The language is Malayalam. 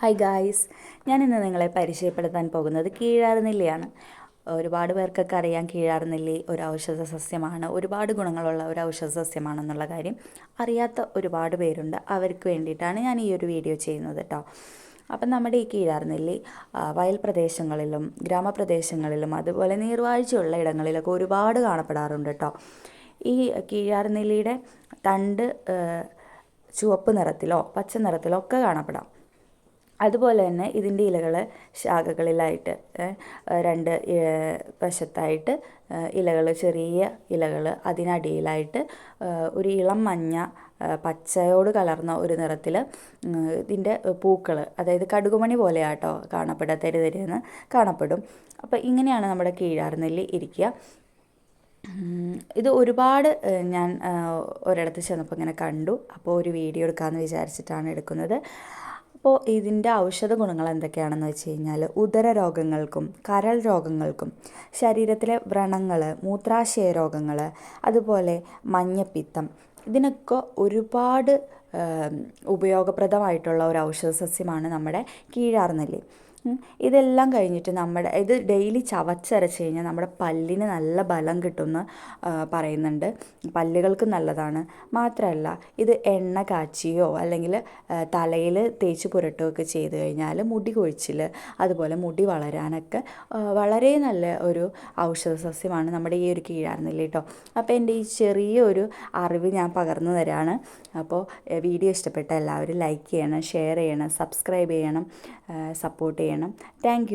ഹായ് ഗായ്സ് ഞാൻ ഇന്ന് നിങ്ങളെ പരിചയപ്പെടുത്താൻ പോകുന്നത് കീഴാറുനെല്ലിയാണ് ഒരുപാട് പേർക്കൊക്കെ അറിയാം കീഴാറുനെല്ലി ഒരു ഔഷധ സസ്യമാണ്. ഒരുപാട് ഗുണങ്ങളുള്ള ഒരു ഔഷധ സസ്യമാണെന്നുള്ള കാര്യം. അറിയാത്ത ഒരുപാട് പേരുണ്ട്. അവർക്ക് വേണ്ടിയിട്ടാണ് ഞാൻ ഈ ഒരു വീഡിയോ ചെയ്യുന്നത് കേട്ടോ അപ്പം നമ്മുടെ ഈ കീഴാർനെല്ലി വയൽ പ്രദേശങ്ങളിലും ഗ്രാമപ്രദേശങ്ങളിലും അതുപോലെ നീർവാഴ്ചയുള്ള ഇടങ്ങളിലൊക്കെ ഒരുപാട് കാണപ്പെടാറുണ്ട് കേട്ടോ ഈ കീഴാർനെല്ലിയുടെ തണ്ട് ചുവപ്പ് നിറത്തിലോ പച്ച നിറത്തിലോ ഒക്കെ കാണപ്പെടാം. അതുപോലെ തന്നെ ഇതിന്റെ ഇലകൾ ശാഖകളിലായിട്ട് രണ്ട് വശത്തായിട്ട് ഇലകൾ ചെറിയ ഇലകൾ അതിനടിയിലായിട്ട് ഒരു ഇളം മഞ്ഞ പച്ചയോട് കലർന്ന ഒരു നിറത്തിൽ ഇതിന്റെ പൂക്കൾ അതായത് കടുകുമണി പോലെയാട്ടോ കാണപ്പെടുക തെരുതെരുന്ന് കാണപ്പെടും. അപ്പോൾ ഇങ്ങനെയാണ് നമ്മുടെ കീഴാർനെല്ലി ഇരിക്കുക. ഇത് ഒരുപാട് ഞാൻ ഒരിടത്ത് ചെന്നപ്പോൾ ഇങ്ങനെ കണ്ടു. അപ്പോൾ ഒരു വീഡിയോ എടുക്കാമെന്ന് വിചാരിച്ചിട്ടാണ് എടുക്കുന്നത്. അപ്പോൾ ഇതിന്റെ ഔഷധ ഗുണങ്ങൾ എന്തൊക്കെയാണെന്ന് വെച്ച് കഴിഞ്ഞാൽ ഉദര രോഗങ്ങൾക്കും കരൾ രോഗങ്ങൾക്കും ശരീരത്തിലെ വ്രണങ്ങൾ മൂത്രാശയ രോഗങ്ങൾ അതുപോലെ മഞ്ഞപ്പിത്തം ഇതിനൊക്കെ ഒരുപാട് ഉപയോഗപ്രദമായിട്ടുള്ള ഒരു ഔഷധ സസ്യമാണ് നമ്മുടെ കീഴാർനെല്ലി. ഇതെല്ലാം കഴിഞ്ഞിട്ട് നമ്മുടെ ഇത് ഡെയിലി ചവച്ചരച്ച് കഴിഞ്ഞാൽ നമ്മുടെ പല്ലിന് നല്ല ബലം കിട്ടുമെന്ന് പറയുന്നുണ്ട്. പല്ലുകൾക്ക് നല്ലതാണ്. മാത്രമല്ല ഇത് എണ്ണ കാച്ചിയോ അല്ലെങ്കിൽ തലയിൽ തേച്ച് പുരട്ടുകയൊക്കെ ചെയ്ത് കഴിഞ്ഞാൽ മുടി കൊഴിച്ചിൽ അതുപോലെ മുടി വളരാനൊക്കെ വളരെ നല്ല ഒരു ഔഷധ സസ്യമാണ് നമ്മുടെ ഈ ഒരു കീഴാർനെല്ലി കേട്ടോ അപ്പോൾ എന്റെ ഈ ചെറിയൊരു അറിവ് ഞാൻ പകർന്നു തരാണ്. അപ്പോൾ വീഡിയോ ഇഷ്ടപ്പെട്ട എല്ലാവരും ലൈക്ക് ചെയ്യണം ഷെയർ ചെയ്യണം സബ്സ്ക്രൈബ് ചെയ്യണം സപ്പോർട്ട് ചെയ്യണം. താങ്ക്